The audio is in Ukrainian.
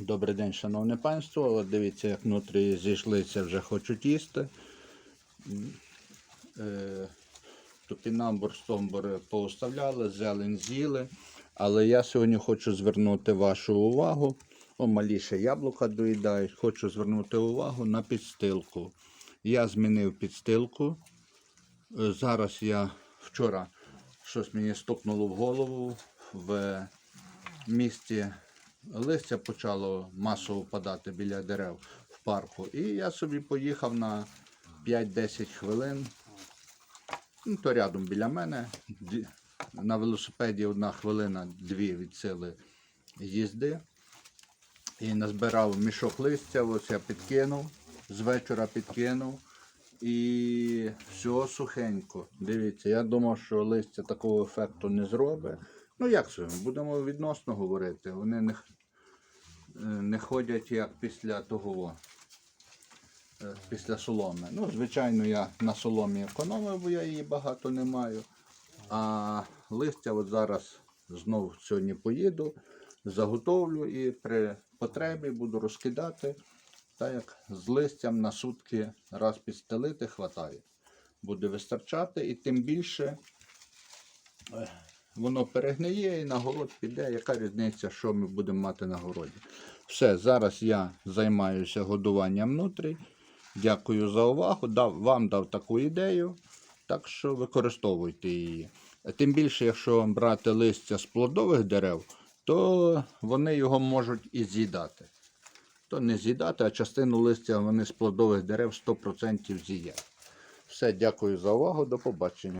Добрий день, шановне панство. От дивіться, як внутрі зійшлися, вже хочуть їсти. Е, Топінамбур, стомбури pouставляли, зелень з'їли. Але я сьогодні хочу звернути вашу увагу. О, маліше яблука доїдають. Хочу звернути увагу на підстилку. Я змінив підстилку. Е, Зараз я вчора щось мені стукнуло в голову в місті листя почало масово падати біля дерев в парку. І я собі поїхав на 5-10 хвилин. Ну, то рядом біля мене. На велосипеді одна хвилина, дві від сили їзди. І назбирав мішок листя, ось я підкинув, з вечора підкинув. І все сухенько. Дивіться, я думав, що листя такого ефекту не зробить. Ну як це? Будемо відносно говорити. Вони не, е, не ходять як після того, е, після соломи. Ну, звичайно, я на соломі економив, бо я її багато не маю. А листя от зараз знов сьогодні поїду, заготовлю і при потребі буду розкидати. Так як з листям на сутки раз підстелити, хватає. Буде вистачати і тим більше е, воно перегниє і на город піде. Яка різниця, що ми будемо мати на городі? Все, зараз я займаюся годуванням внутрі. Дякую за увагу. Дав, вам дав таку ідею, так що використовуйте її. Тим більше, якщо брати листя з плодових дерев, то вони його можуть і з'їдати. То не з'їдати, а частину листя вони з плодових дерев 100% з'їдять. Все, дякую за увагу, до побачення.